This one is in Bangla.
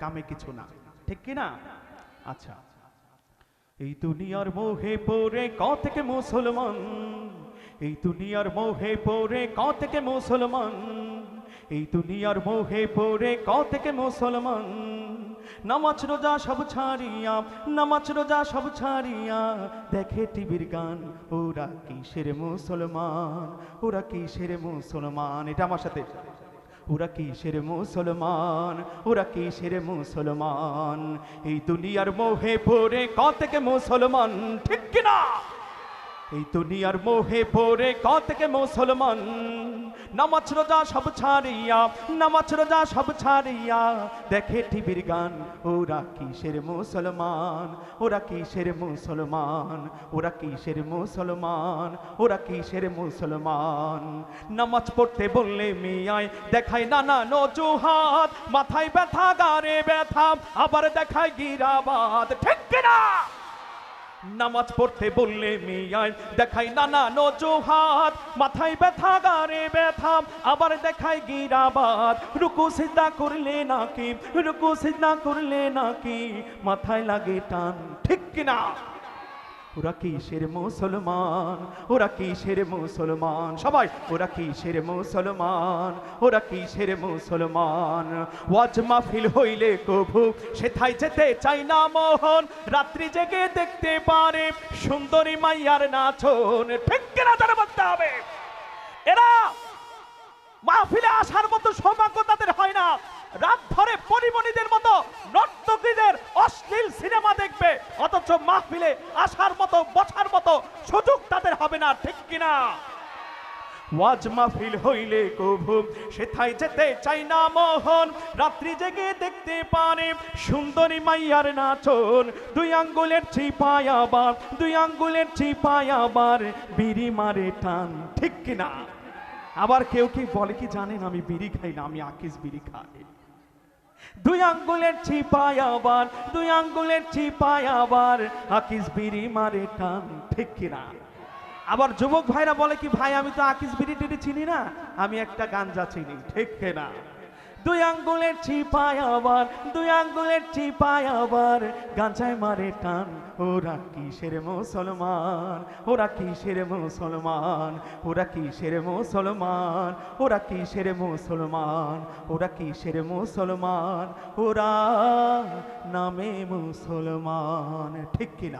কামে কিছু না। ঠিক কি না আচ্ছা। এই দুনিয়ার মোহে পড়ে থেকে মুসলমান? এই দুনিয়ার মোহে পড়ে ক থেকে মুসলমান? এই দুনিয়ার মোহে পড়ে ক থেকে মুসলমান? নামাজ রোজা সব ছাড়িয়া, নামাজ রোজা সব ছাড়িয়া দেখে টিভির গান, ওরা কিসের মুসলমান? ওরা কিসের মুসলমান? এটা আমার সাথে ওরা কিসের মুসলমান? ওরা কিসের মুসলমান? এই দুনিয়ার মোহে পড়ে কত থেকে মুসলমান, ঠিক কিনা? এই দুনিয়ার মোহে পড়ে ক থেকে মুসলমান। নামাজ রোজা সব ছাড়িয়া, নামাজ রোজা সব ছাড়িয়া, দেখে টিভির গান, ওরা কিসের মুসলমান? ওরা কিসের মুসলমান? ওরা কিসের মুসলমান? ওরা কিসের মুসলমান? নামাজ পড়তে বললে মিয়ায়, দেখায় নানা নজুহাত, মাথায় ব্যথা, গারে ব্যথা, আবার দেখায় গিরাবাদ, ঠিক কিনা? নামাজ পড়তে বললে মিয়ায়, দেখাই নানা নজুহাত, মাথায় ব্যথা গারে ব্যথা, আবার দেখাই গিরাবাদ রুকু সিদ্ধা করলে নাকি, রুকু সিদ্ধা করলে নাকি, মাথায় লাগে টান, ঠিক কিনা? ওরা কিসের মুসলমান? ওরা কিসের মুসলমান? সবাই, ওরা কিসের মুসলমান? ওরা কিসের মুসলমান? ওয়াজ মাহফিল হইলে কভু, সেথায় যেতে চাই না মোহন। রাত্রি জেগে দেখতে পারে সুন্দরী মাইয়ার নাচন। কিনা তারা বলতে হবে? এরা মাহফিলে আসার মতো সৌভাগ্য তাদের হয় না। রাত ধরে পরিমণিদের মতো অথচ মাহফিলে আসার মতো, বসার মতো সুযোগ তাদের হবে না, ঠিক কিনা? ওয়াজ মাহফিল হইলে কভু, সেথায় যেতে চাই না মোহন। রাত্রি জেগে দেখতে পারে সুন্দরী মাইয়ার নাচন। দুই আঙ্গুলের চিপায় আবার, দুই আঙ্গুলের চিপায় আবার বিড়ি মারে টান, ঠিক কিনা? আবার কেউ কি বলে কি জানেন আমি বিড়ি খাই না, আমি আকিস বিড়ি খাই? দুই আঙ্গুলের ছিপায় আবার, দুই আঙ্গুলের ছিপায় আবার। আকিস বিড়ি মারে টান, ঠিক কিনা? আবার যুবক ভাইরা বলে কি, ভাই, আমি তো আকিস বিড়ি টিড়ি চিনি না, আমি একটা গাঞ্জা চিনি, ঠিক কিনা? দুই আঙ্গুলের চিপায় আবার, দুই আঙ্গুলের চিপায় আবার। গাঞ্জায় মারে টান, ওরা কিসের মুসলমান? ওরা কিসের মুসলমান? ওরা কিসের মুসলমান? ওরা কিসের মুসলমান? ওরা কিসের মুসলমান? ওরা নামে মুসলমান। ঠিক কিনা?